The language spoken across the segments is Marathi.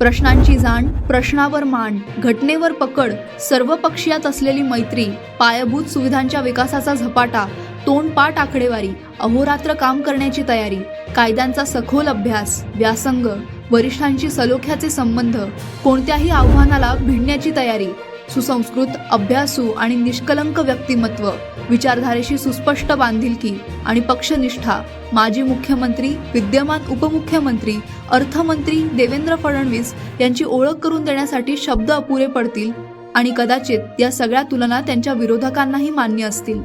प्रश्नांची जाण प्रश्नावर मान घटनेवर पकड सर्व पक्षीयात असलेली मैत्री पायाभूत सुविधांच्या विकासाचा झपाटा तोंडपाठ आकडेवारी अहोरात्र काम करण्याची तयारी कायद्यांचा सखोल अभ्यास व्यासंग वरिष्ठांशी सलोख्याचे संबंध कोणत्याही आव्हानाला भिडण्याची तयारी सुसंस्कृत अभ्यासू आणि निष्कलंक व्यक्तिमत्व विचारधारेशी सुस्पष्ट बांधिलकी आणि पक्षनिष्ठा. माजी मुख्यमंत्री विद्यमान उपमुख्यमंत्री अर्थमंत्री देवेंद्र फडणवीस यांची ओळख करून देण्यासाठी शब्द अपुरे पडतील आणि कदाचित या सगळ्या तुलना त्यांच्या विरोधकांनाही मान्य असतील.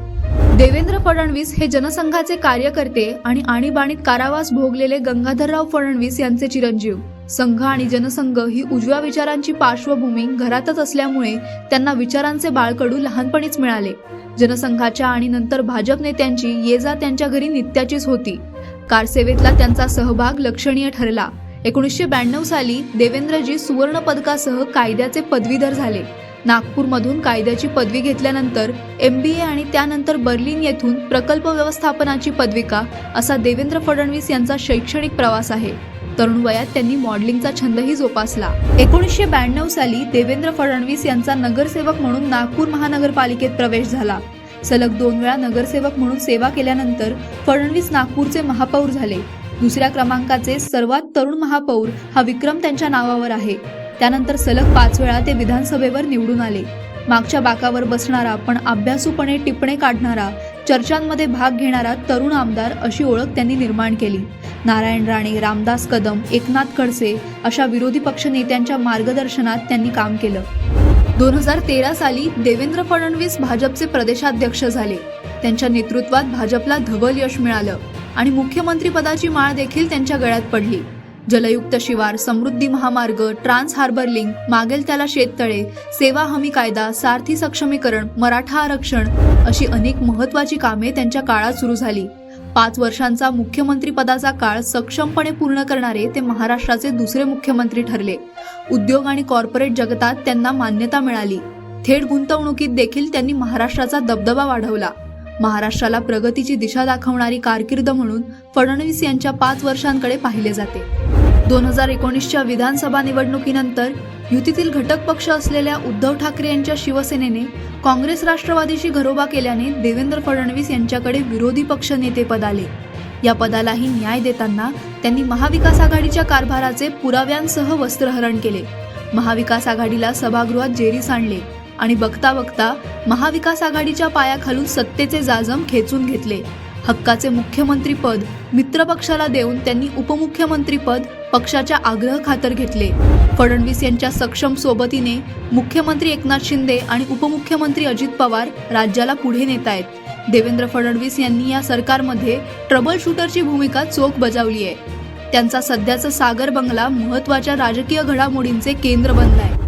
देवेंद्र फडणवीस हे जनसंघाचे कार्यकर्ते आणि आणीबाणीत कारावास भोगलेले गंगाधरराव फडणवीस यांचे चिरंजीव. संघ आणि जनसंघ ही उजव्या विचारांची पार्श्वभूमी घरातच असल्यामुळे त्यांना विचारांचे बाळकडू लहानपणीच मिळाले. जनसंघाच्या आणि नंतर भाजप नेत्यांची ये जा त्यांच्या घरी नित्याचीच होती. कारसेवेतला त्यांचा सहभाग लक्षणीय ठरला. एकोणीसशे ब्याण्णव साली देवेंद्रजी सुवर्ण पदकासह कायद्याचे पदवीधर झाले. नागपूरमधून कायद्याची पदवी घेतल्यानंतर एम बी ए आणि त्यानंतर बर्लिन येथून प्रकल्प व्यवस्थापनाची पदविका असा देवेंद्र फडणवीस यांचा शैक्षणिक प्रवास आहे. तरुण वयात त्यांनी मॉडेलिंगचा छंदही जोपासला. एकोणीसशे ब्याण्णव साली देवेंद्र फडणवीस यांचा नगरसेवक म्हणून नागपूर महानगरपालिकेत प्रवेश झाला. सलग दोन वेळा नगरसेवक म्हणून सेवा केल्यानंतर फडणवीस नागपूरचे महापौर झाले. दुसऱ्या क्रमांकाचे सर्वात तरुण महापौर हा विक्रम त्यांच्या नावावर आहे. त्यानंतर सलग पाच वेळा ते विधानसभेवर निवडून आले. मागच्या बाकावर बसणारा पण अभ्यासूपणे टिपणे काढणारा चर्चांमध्ये भाग घेणारा तरुण आमदार अशी ओळख त्यांनी निर्माण केली. नारायण राणे रामदास कदम एकनाथ खडसे अशा विरोधी पक्ष नेत्यांच्या मार्गदर्शनात त्यांनी काम केलं. दोन हजार तेरा साली देवेंद्र फडणवीस भाजपचे प्रदेशाध्यक्ष झाले. त्यांच्या नेतृत्वात भाजपला धवल यश मिळालं आणि मुख्यमंत्रीपदाची माळ देखील त्यांच्या गळ्यात पडली. जलयुक्त शिवार समृद्धी महामार्ग ट्रान्स हार्बर लिंक मागेल त्याला शेततळे सेवा हमी कायदा सारथी सक्षमीकरण मराठा आरक्षण अशी अनेक महत्वाची कामे त्यांच्या काळात सुरू झाली. पाच वर्षांचा मुख्यमंत्री पदाचा काळ सक्षमपणे पूर्ण करणारे ते महाराष्ट्राचे दुसरे मुख्यमंत्री ठरले. उद्योग आणि कॉर्पोरेट जगतात त्यांना मान्यता मिळाली. थेट गुंतवणुकीत देखील त्यांनी महाराष्ट्राचा दबदबा वाढवला. महाराष्ट्राला प्रगतीची दिशा दाखवणारी कारकीर्द म्हणून फडणवीस यांच्या पाच वर्षांकडे पाहिले जाते. दोन हजार एकोणीसच्या विधानसभा निवडणुकीनंतर युतीतील घटक पक्ष असलेल्या उद्धव ठाकरे यांच्या शिवसेनेने काँग्रेस राष्ट्रवादीशी घरोबा केल्याने देवेंद्र फडणवीस यांच्याकडे विरोधी पक्ष नेतेपद आले या पदालाही न्याय देताना त्यांनी महाविकास आघाडीच्या कारभाराचे पुराव्यांसह वस्त्रहरण केले. महाविकास आघाडीला सभागृहात जेरीस आणले. आणि बघता बघता महाविकास आघाडीच्या पायाखालून सत्तेचे जाजम खेचून घेतले. हक्काचे मुख्यमंत्रीपद मित्रपक्षाला देऊन त्यांनी उपमुख्यमंत्रीपद पक्षाच्या आग्रह खातर घेतले. फडणवीस यांच्या सक्षम सोबतीने मुख्यमंत्री एकनाथ शिंदे आणि उपमुख्यमंत्री अजित पवार राज्याला पुढे नेत आहेत देवेंद्र फडणवीस यांनी या सरकारमध्ये ट्रबल शूटरची भूमिका चोख बजावली आहे त्यांचा सध्याचा सागर बंगला महत्त्वाच्या राजकीय घडामोडींचे केंद्र बनलाय.